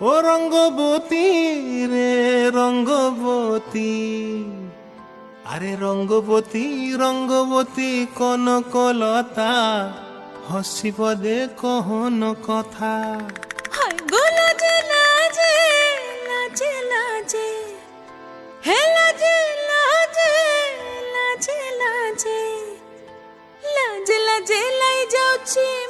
ও রঙ্গবতী রে রঙ্গবতী। আরে রঙ্গবতী রঙ্গবতী কনকলতা হসি পদে কহন কথা। লাজে লাজে লাই মোর